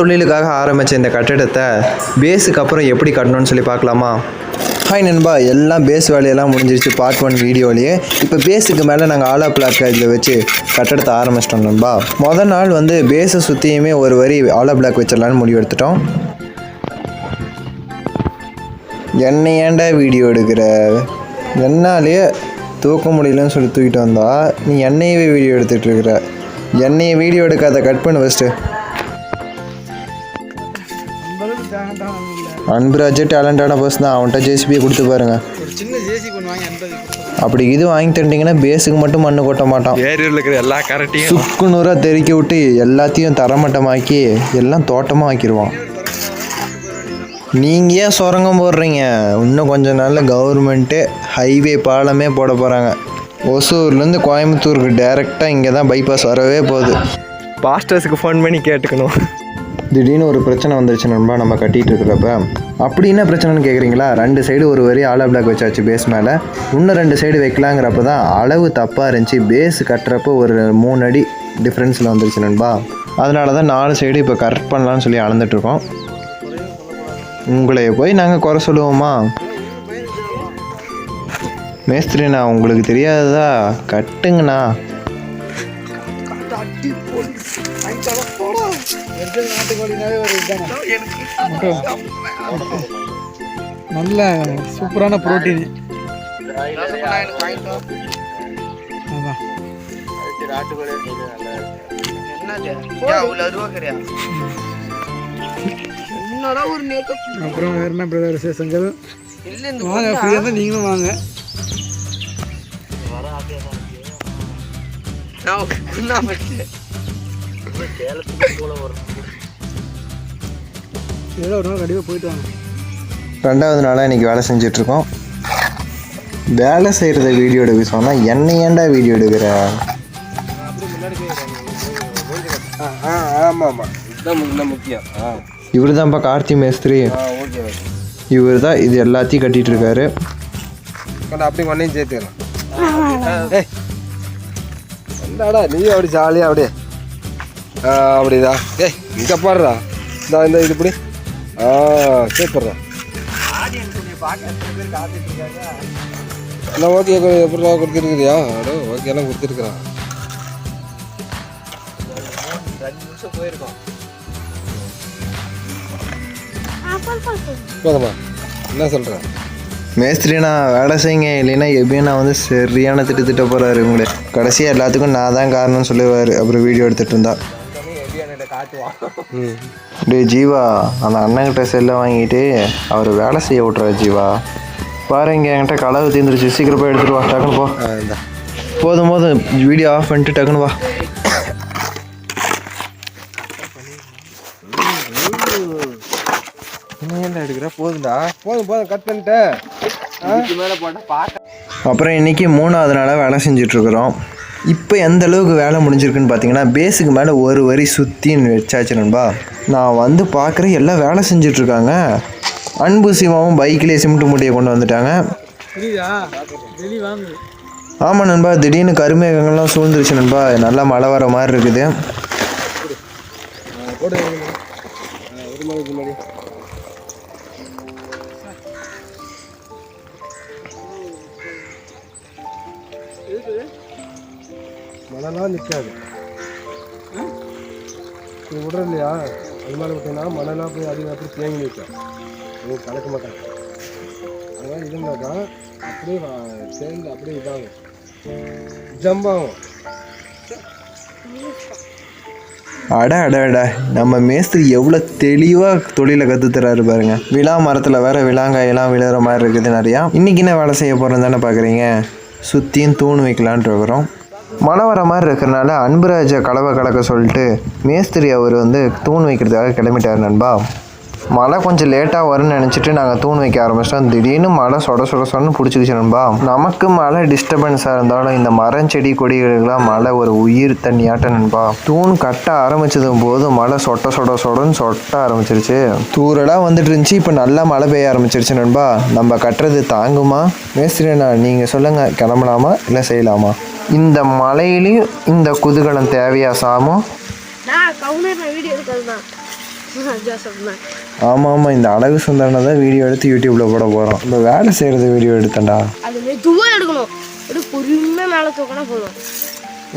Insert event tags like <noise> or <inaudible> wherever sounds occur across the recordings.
தொழிலுக்காக ஆரம்பித்த இந்த கட்டடத்தை பேஸுக்கு அப்புறம் எப்படி கட்டணும்னு சொல்லி பார்க்கலாமா? ஹாய் நண்பா எல்லாம் பேஸ் வேலையெல்லாம் முடிஞ்சிருச்சு பார்ட் ஒன் வீடியோலேயே. இப்போ பேஸுக்கு மேலே நாங்கள் ஆலா பிளாக் இதில் வச்சு கட்டடத்தை ஆரம்பிச்சிட்டோம் நண்பா. மொதல் நாள் வந்து பேஸை சுற்றியுமே ஒரு வரி ஆலா பிளாக் வச்சிடலான்னு முடிவு எடுத்துட்டோம் என்னை ஏன்டா வீடியோ எடுக்கிற? என்னாலேயே தூக்க முடியலன்னு சொல்லி தூக்கிட்டு வந்தா நீ என்னையவே வீடியோ எடுத்துகிட்டு இருக்கிற? என்னைய வீடியோ எடுக்காத கட் பண்ணு ஃபஸ்ட்டு அன்புராஜே டேலண்டான பர்சன் தான். அவன்கிட்ட ஜேசிபியை கொடுத்து பாருங்க. ஒரு சின்ன ஜேசி கொண்டு வாங்கி எண்பது அப்படி இது வாங்கி தந்துட்டீங்கன்னா பேஸுக்கு மட்டும் மண்ணு கொட்ட மாட்டான். ஏரியில் இருக்கிற எல்லா கரெக்டையும் சுக்குநூறாக தெறிக்க விட்டு எல்லாத்தையும் தரமட்டமாக்கி எல்லாம் தோட்டமாக ஆக்கிடுவான் நீங்கள் ஏன் சுரங்கம் போடுறீங்க? இன்னும் கொஞ்ச நாளில் கவர்மெண்ட்டே ஹைவே பாலமே போட போகிறாங்க ஒசூர்லேருந்து கோயம்புத்தூருக்கு டைரெக்டாக இங்கே தான் பைபாஸ் வரவே போகுது. பாஸ்டர்ஸுக்கு ஃபோன் பண்ணி கேட்டுக்கணும். திடீர்னு ஒரு பிரச்சனை வந்துருச்சு நண்பா நம்ம கட்டிகிட்டு இருக்கிறப்ப. அப்படி என்ன பிரச்சனைன்னு கேட்குறீங்களா ரெண்டு சைடு ஒரு வரி ஆலோ பிளாக் வச்சாச்சு பேஸ் மேலே. இன்னும் ரெண்டு சைடு வைக்கலாங்கிறப்ப தான் அளவு தப்பாக இருந்துச்சு. பேஸ் கட்டுறப்போ ஒரு மூணு அடி டிஃப்ரென்ஸில் வந்துருச்சு நண்பா. அதனால தான் நாலு சைடு இப்போ கரெக்ட் பண்ணலான்னு சொல்லி அளந்துட்டுருக்கோம் உங்களை போய் நாங்கள் குறை சொல்லுவோமா? மேஸ்திரிண்ணா உங்களுக்கு தெரியாததா? கட்டுங்கண்ணா. நல்ல சூப்பரான புரோட்டீன். அப்புறம் வேற என்ன பிரதர் விசேஷங்கள்? வாங்க ஃப்ரீயாக நீங்களும் வாங்க. ஏதோ ஒரு நாள் கண்டிப்பாக போயிட்டு வாங்க ரெண்டாவது நாளாக இன்றைக்கி வேலை செஞ்சிட்ருக்கோம். வேலை செய்கிறத வீடியோ எடுக்க சொன்னால் என்ன ஏன்டா வீடியோ எடுக்கிற? ஆமாம் ஆமாம் முக்கியம் ஆ இவர் தான்ப்பா கார்த்தி மேஸ்திரி. ஆ ஓகே இவர் தான் இது எல்லாத்தையும் கட்டிகிட்டு இருக்காரு அப்படி அப்படியே கொண்டையும் சேர்த்துக்கலாம் நீ அப்படி ஜாலியாக அப்படியே. அப்படிதா. ஏய் இங்கே பாடுறா இந்த இந்த இது இப்படி ஆ சூப்பர்ரா எல்லாம் ஓகே எப்படிடா கொடுத்துருக்குறியா அடோ ஓகே எல்லாம் கொடுத்துருக்குறான் போதுமா? என்ன சொல்கிறேன் மேஸ்திரினா வேலை செய்யுங்க. இல்லைன்னா எப்பயும் நான் வந்து சரியான திட்டு திட்ட போகிறாரு உங்களை கடைசியாக எல்லாத்துக்கும் நான் தான் காரணம்னு சொல்லுவார். அப்புறம் வீடியோ எடுத்துகிட்டு இருந்தா. ம் டேய் ஜீவா அந்த அண்ணன்கிட்ட செல்லை வாங்கிட்டு அவர் வேலை செய்ய விட்றாரு ஜீவா. பாரு இங்கே என்கிட்ட களவு தீர்ந்துருச்சு சீக்கிரம் போய் எடுத்துட்டு வா டக்குன்னு போ. போதும் போதும். வீடியோ ஆஃப் பண்ணிட்டு டக்குன்னு வா. என்ன எடுக்கிற? போதும்டா. போதும் போதும் கட் பண்ணிட்டேன் மேலே போட்டால் பார்க்க அப்புறம் இன்றைக்கி மூணாவது நாளாக வேலை செஞ்சிட்ருக்குறோம். இப்போ எந்த அளவுக்கு வேலை முடிஞ்சிருக்குன்னு பார்த்தீங்கன்னா பேஸுக்கு மேலே ஒரு வரி சுற்றின்னு வச்சாச்சு நண்பா. நான் வந்து பார்க்குறேன் எல்லாம் வேலை செஞ்சிட்ருக்காங்க. அன்பு சிவாவும் பைக்லேயே சிமெண்ட் மூட்டையை கொண்டு வந்துட்டாங்க. ஆமாம் நண்பா திடீர்னு கருமேகங்கள்லாம் சூழ்ந்துருச்சு நண்பா. நல்லா மழை வர மாதிரி இருக்குது. மணலாம் நிற்காது. நீ விடுற இல்லையா அது மாதிரி விட்டீங்கன்னா மணலாம் போய் அதிகம் அப்படி தேங்கி நிற்கும். நீ கலக்க மாட்டாங்க அதனால் இருந்தாக்கா அப்படியே சேர்ந்து அப்படியே இதாகும். ஜம்பாகும் அட அட அட. நம்ம மேஸ்திரி எவ்வளோ தெளிவாக தொழிலை கற்றுத்தராரு பாருங்க. விழா மரத்தில் வேற விழாங்காயெல்லாம் விழுற மாதிரி இருக்குது நிறையா. இன்னைக்கு என்ன வேலை செய்ய போகிறோம் தானே பார்க்குறீங்க? சுற்றியும் தூண் வைக்கலான் இருக்கிறோம். மனவர வர மாதிரி இருக்கிறனால அன்புராஜை கலவை கலக்க சொல்லிட்டு மேஸ்திரி அவர் வந்து தூண் வைக்கிறதுக்காக கிளம்பிட்டார் நண்பா. மழை கொஞ்சம் லேட்டாக வரும்னு நினச்சிட்டு நாங்கள் தூண் வைக்க ஆரம்பிச்சிட்டோம். திடீர்னு மழை சொட சொட சொடன்னு பிடிச்சிக்கிச்சு நண்பா. நமக்கு மழை டிஸ்டர்பன்ஸாக இருந்தாலும் இந்த மரம் செடி கொடிகளுக்கெல்லாம் மழை ஒரு உயிர் தண்ணியாட்ட நண்பா. தூண் கட்ட ஆரம்பிச்சதும் போது மழை சொட்ட சொட சொடன்னு சொட்ட ஆரம்பிச்சிருச்சு. தூரலாக வந்துட்டு இருந்துச்சு. இப்போ நல்லா மழை பெய்ய ஆரம்பிச்சிருச்சு நண்பா. நம்ம கட்டுறது தாங்குமா? மேஸ்திரிண்ணா நீங்கள் சொல்லுங்கள் கிளம்பலாமா? இல்லை செய்யலாமா? இந்த மலையிலையும் இந்த குதூகலம் தேவையா சாமோ? நான் கவுனர் வீடியோ எடுக்கிறது தான் ஆமாம் ஆமாம் இந்த அழகு சுந்தரனை தான் வீடியோ எடுத்து யூடியூப்பில் போட போகிறோம் இப்போ வேலை செய்கிறது வீடியோ எடுத்தேன்டா. அது மெதுவாக எடுக்கணும். அப்படியே பொறுமையாக மேலே தூக்கினா போதும்.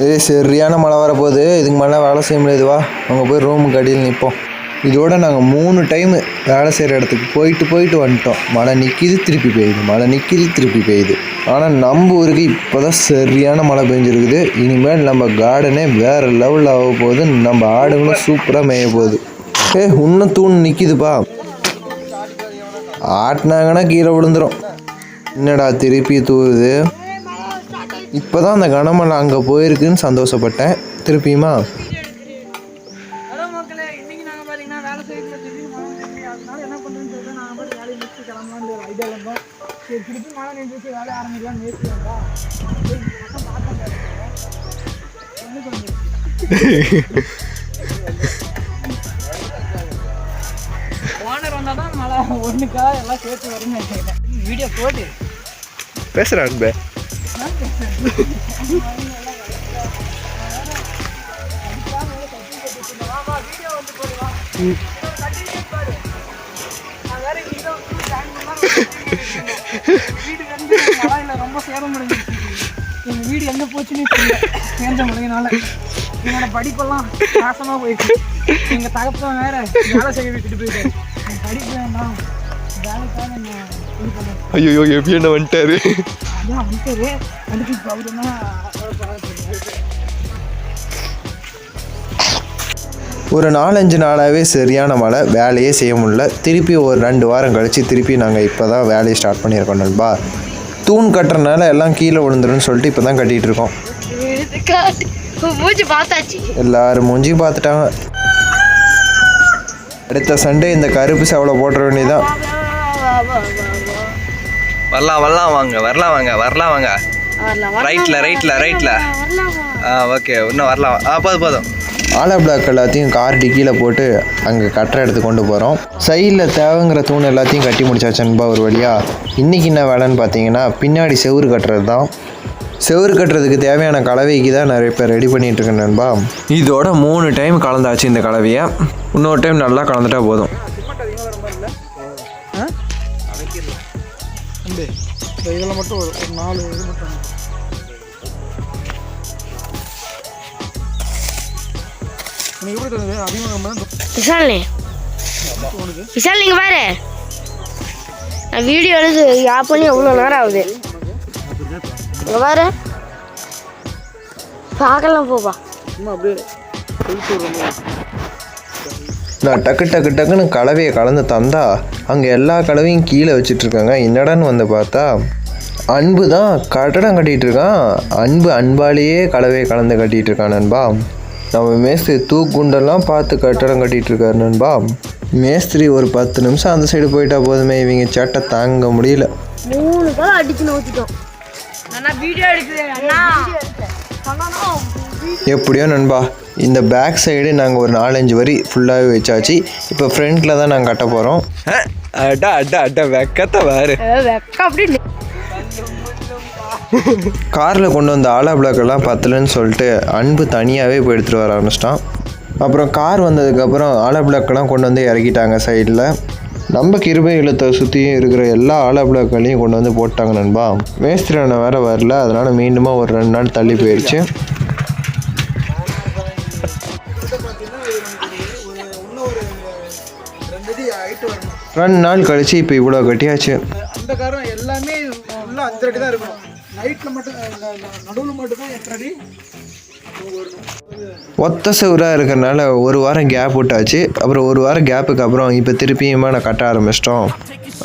ஏய் சரியான மழை வரப்போகுது. இதுக்கு மேலே வேலை செய்ய முடியாது. வா அங்கே போய் ரூமுக்கு அடியில் நிற்போம் இதோட நாங்கள் மூணு டைமு வேலை செய்கிற இடத்துக்கு போயிட்டு போயிட்டு வந்துட்டோம். மழை நிற்கிது திருப்பி பெய்யுது. மழை நிற்கிது திருப்பி பெய்யுது. ஆனால் நம்ம ஊருக்கு இப்போ தான் சரியான மழை பெஞ்சிருக்குது. இனிமேல் நம்ம கார்டனே வேறு லெவலில் ஆக போகுது. நம்ம ஆடுங்களும் சூப்பராக மேய போகுது. ஏ இன்னும் தூண் நிற்கிதுப்பா ஆட்டினாங்கன்னா கீழே விழுந்துரும். என்னடா திருப்பி தூவுது? இப்போ தான் அந்த கனமழை அங்கே போயிருக்குன்னு சந்தோஷப்பட்டேன். திருப்பியுமா? Yeah. <laughs> தான் மழை ஒன்றுக்கா எல்லாம் சேர்த்து வரும்னு நினைக்கிறேன். வீடியோ போட்டு பேசுகிறேன் அன்பே. வீடு வந்து மழையில் ரொம்ப சேதம் எங்கள் வீடு எங்கே போச்சுன்னு சேர்ந்த மழையினால என்னோட படிப்பெல்லாம் நாசமாக போயிடுச்சு. எங்கள் தகப்பன் வேற வேலை செய்ய விட்டுட்டு போயிட்டாரு. ஐயோ எப்படி என்ன வந்துட்டாரு ஒரு நாலஞ்சு நாளாகவே சரியான மழை வேலையே செய்ய முடியல. திருப்பி ஒரு ரெண்டு வாரம் கழித்து திருப்பி நாங்கள் இப்போ தான் வேலையை ஸ்டார்ட் பண்ணியிருக்கோம் நண்பா. தூண் கட்டுறதுனால எல்லாம் கீழே விழுந்துருன்னு சொல்லிட்டு இப்போ தான் கட்டிகிட்டு இருக்கோம் எல்லாரும் மூஞ்சியும் பார்த்துட்டாங்க. அடுத்த சண்டே இந்த கருப்பு சேவலை போட்டுற வேண்டியதான் வரலாம் வரலாம் வாங்க வரலாம் வாங்க வரலாம் வாங்க. வரலாம் ரைட்ல ரைட்ல ரைட்ல வரலாம் ஆ ஓகே இன்னும் வரலாம். ஆ போதும் போதும். ஆலா பிளாக் எல்லாத்தையும் கார் டிக்கியில் போட்டு அங்கே கட்டுற இடத்துக்கு கொண்டு போகிறோம் சைடில் தேவைங்கிற தூண் எல்லாத்தையும் கட்டி முடிச்சாச்சு நண்பா ஒரு வழியாக இன்றைக்கி என்ன வேலைன்னு பார்த்தீங்கன்னா பின்னாடி செவுரு கட்டுறது தான் செவுரு கட்டுறதுக்கு தேவையான கலவைக்கு தான் நிறைய பேர் ரெடி பண்ணிட்டு இருக்கேன் நண்பா. இதோட மூணு டைம் கலந்தாச்சு இந்த கலவையை. இன்னொரு டைம் நல்லா கலந்துட்டா போதும். இந்த இதில் மட்டும் ஒரு ஒரு நாலு இது மட்டும் எனக்கு எப்படி தோணுது அதிகமாக நம்ம தான் விஷால்னே விஷால் நீங்கள் பாரு. நான் வீடியோ எடுத்து ஆப் பண்ணி எவ்வளோ நேரம் ஆகுது? இங்கே பாரு. பார்க்கலாம் போப்பா. நான் டக்கு டக்கு டக்குன்னு கலவையை கலந்து தந்தா அங்கே எல்லா கலவையும் கீழே வச்சிட்டு இருக்காங்க என்னடான்னு வந்து பார்த்தா அன்பு தான் கட்டடம் கட்டிகிட்டு இருக்கான் அன்பு அன்பாலேயே கலவையை கலந்து கட்டிகிட்டு இருக்கான் நண்பா. நம்ம மேஸ்திரி தூக்குண்டெல்லாம் பார்த்து கட்டடம் கட்டிகிட்டு இருக்காரு நண்பா. மேஸ்திரி ஒரு பத்து நிமிஷம் அந்த சைடு போயிட்டா போதுமே இவங்க சேட்டை தாங்க முடியல. மூணு அடிச்சு நோத்திட்டோம் எப்படியோ நண்பா இந்த பேக் சைடு நாங்கள் ஒரு நாலஞ்சு வரி ஃபுல்லாகவே வச்சாச்சு. இப்போ ஃப்ரண்ட்டில் தான் நாங்கள் கட்ட போகிறோம் அட்டா அட்டா அட்டா வெக்கத்தை வேறு வெக்க அப்படி காரில் கொண்டு வந்த ஆலா பிளாக்கெல்லாம் பத்தலன்னு சொல்லிட்டு அன்பு தனியாகவே போய் எடுத்துகிட்டு வர ஆரம்பிச்சிட்டான். அப்புறம் கார் வந்ததுக்கப்புறம் ஆலா பிளாக்கெல்லாம் கொண்டு வந்து இறக்கிட்டாங்க சைடில் நம்ம கிருபை இல்லத்தை சுற்றியும் இருக்கிற எல்லா ஆலப்பிளாக்களையும் கொண்டு வந்து போட்டாங்க நண்பா. மேஸ்திரி அண்ணன் வேறு வரல அதனால் மீண்டுமா ஒரு ரெண்டு நாள் தள்ளி போயிடுச்சு ரெண்டு நாள் கழிச்சு இப்போ இவ்வளோ கட்டியாச்சு. அந்த காரம் எல்லாமே உள்ள அஞ்சு அடி தான் இருக்கும் நைட்டில் மட்டும் நடுவில் மட்டும் தான் எட்டு அடி. ஒத்த சுவராக இருக்கிறனால ஒரு வாரம் கேப் விட்டாச்சு. அப்புறம் ஒரு வாரம் கேப்புக்கு அப்புறம் இப்போ திருப்பியுமா நான் கட்ட ஆரம்பிச்சிட்டோம்.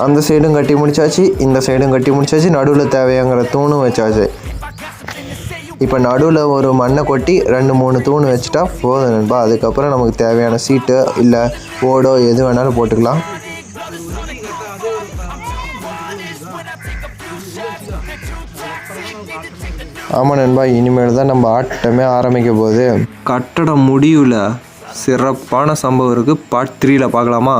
அந்த சைடும் கட்டி முடிச்சாச்சு இந்த சைடும் கட்டி முடிச்சாச்சு நடுவில் தேவையாங்கிற தூணும் வச்சாச்சு. இப்போ நடுவில் ஒரு மண்ணை கொட்டி ரெண்டு மூணு தூண் வச்சுட்டா போதும் நண்பா. அதுக்கப்புறம் நமக்கு தேவையான சீட்டு இல்லை ஓடோ எது வேணாலும் போட்டுக்கலாம். ஆமாம் நண்பா இனிமேல் தான் நம்ம ஆட்டமே ஆரம்பிக்க போகுது. கட்டடம் முடிவில் சிறப்பான சம்பவம் இருக்குது பார்ட் த்ரீல பார்க்கலாமா?